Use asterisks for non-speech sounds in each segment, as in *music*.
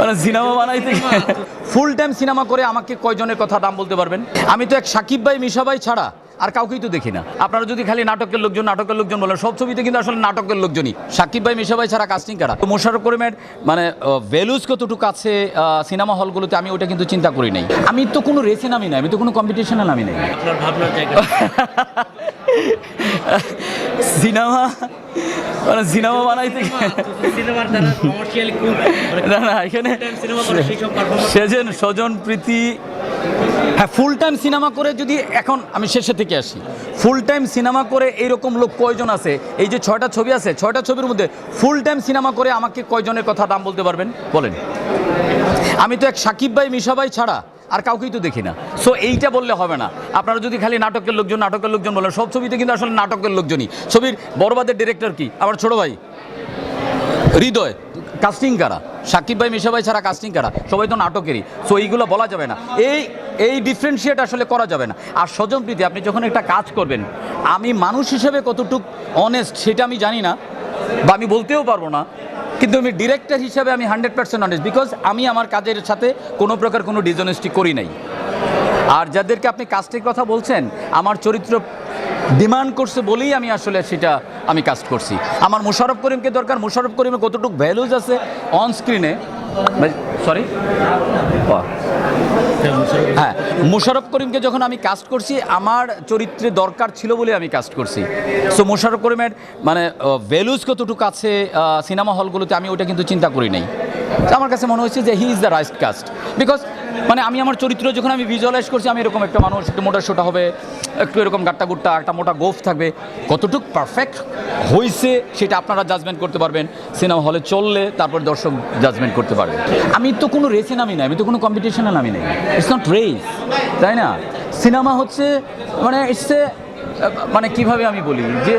মানে সিনেমা বানাইতে full time cinema করে আমাকে কয়জনের কথা দাম বলতে পারবেন? আমি তো এক সাকিব ভাই, মিশা ভাই ছাড়া। আর কাউকেই তো দেখি না। আপনারা যদি খালি নাটকের লোকজন নাটকের লোকজন বলেন সব ছবিতে কিন্তু আসলে নাটকের লোকজনই। সাকিব ভাই মিশা ভাই ছাড়া কাস্টিং কারা? তো মোশারফ করিমের মানে ভ্যালুজ কতটুকু আছে সিনেমা হলগুলোতে আমি ওটা কিন্তু চিন্তা করি নাই। আমি তো কোনো রেসে নামি নাই আমি তো কোনো কম্পিটিশনে নামি নাই। সিনেমা *laughs* মানে সিনেমা বানাইতে না না এখানে সেজন স্বজন প্রীতি হ্যাঁ ফুল টাইম সিনেমা করে যদি এখন আমি শেষে থেকে আসি ফুল টাইম সিনেমা করে এইরকম লোক কয়জন আছে? এই যে ছয়টা ছবি আছে, ছয়টা ছবির মধ্যে ফুল টাইম সিনেমা করে আমাকে কয়জনের কথা দাম বলতে পারবেন? বলেন। আমি তো এক সাকিব ভাই, মিশা ভাই ছাড়া আর কাউকেই তো দেখি না। সো এইটা বললে হবে না। আপনারা যদি খালি নাটকের লোকজন নাটকের লোকজন বলেন, সব ছবিতে কিন্তু আসলে নাটকের লোকজনই। ছবির বড়বাদের ডিরেক্টর কি? আমার ছোট ভাই। হৃদয়। কাস্টিং কারা? সাকিব ভাই, মিশা ভাই ছাড়া কাস্টিং কারা? সবাই তো নাটকেরই। সো এইগুলো বলা যাবে না। এই এই ডিফারেন্সিয়েট আসলে করা যাবে না। আর স্বজন প্রীতি, আপনি যখন একটা কাজ করবেন, আমি মানুষ হিসেবে কতটুক অনেস্ট সেটা আমি জানি না, বা আমি বলতেও পারব না, কিন্তু আমি ডিরেক্টর হিসাবে আমি হান্ড্রেড পার্সেন্ট অনেস্ট বিকজ আমি আমার কাজের সাথে কোনো প্রকার কোনো ডিজনেস্টি করি নাই। আর যাদেরকে আপনি কাস্টের কথা বলছেন, আমার চরিত্র ডিমান্ড করছে বলেই আমি আসলে সেটা আমি কাস্ট করছি। আমার মুশারফ করিমকে দরকার, মুশারফ করিমের কতটুকু ভ্যালুজ আছে? অন স্ক্রিনে সরি হ্যাঁ মোশারফ করিমকে যখন আমি কাস্ট করছি, আমার চরিত্রে দরকার ছিল বলে আমি কাস্ট করছি। সো মোশারফ করিমের মানে ভ্যালুজ কতটুকু আছে সিনেমা হলগুলোতে আমি ওটা কিন্তু চিন্তা করি নাই। আমার কাছে মনে হচ্ছে যে he is the right cast because মানে আমি আমার চরিত্র যখন আমি ভিজুয়ালাইজ করছি, আমি এরকম একটা মানুষ, একটু মোটা সোটা হবে, একটু এরকম গাট্টা গুট্টা, একটা মোটা গোফ থাকবে। কতটুক পারফেক্ট হয়েছে সেটা আপনারা জাজমেন্ট করতে পারবেন। সিনেমা হলে চললে তারপর দর্শক জাজমেন্ট করতে পারবে। আমি তো কোনো রেসে নামি নাই, আমি তো কোনো কম্পিটিশনে নামি নাই। ইটস নট রেস তাই না? সিনেমা হচ্ছে মানে ইটস মানে কীভাবে আমি বলি যে,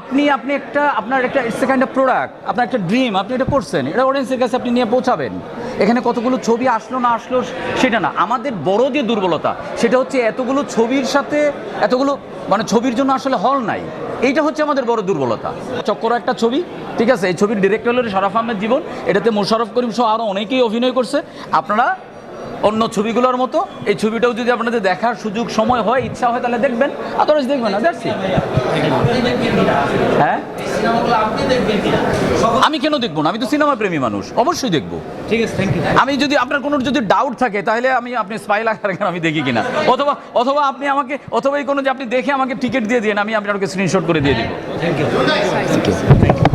আপনি আপনি একটা, আপনার একটা it's a kind of product আপনার একটা ড্রিম আপনি এটা করছেন, এটা অডিয়েন্সের কাছে আপনি নিয়ে পৌঁছাবেন। এখানে কতগুলো ছবি আসলো না আসলো সেটা না। আমাদের বড় যে দুর্বলতা, সেটা হচ্ছে এতগুলো ছবির সাথে, এতগুলো মানে ছবির জন্য আসলে হল নাই। এইটা হচ্ছে আমাদের বড় দুর্বলতা। চক্কর একটা ছবি, ঠিক আছে? এই ছবির ডিরেক্টর হলো শারাফ আহমেদ জীবন। এটাতে মোশারফ করিম সহ আরও অনেকেই অভিনয় করছে। আপনারা অন্য ছবিগুলোর মতো, এই ছবিটাও যদি আপনাদের দেখার সুযোগ সময় হয়, ইচ্ছা হয়, তাহলে দেখবেন। আদারওয়াইজ দেখবেন না, দেখছি। হ্যাঁ? আমি কেন দেখব না? আমি তো সিনেমা প্রেমী মানুষ অবশ্যই দেখব। ঠিক আছে থ্যাংক ইউ আমি যদি আপনার কোনো যদি ডাউট থাকে তাহলে আমি আপনি স্পাইল আকার কেন আমি দেখি কিনা। অথবা অথবা আপনি আমাকে অথবা এই কোনো যে আপনি দেখে আমাকে টিকিট দিয়ে দিন আমি আপনাকে স্ক্রিনশট করে দিয়ে দিব। Thank you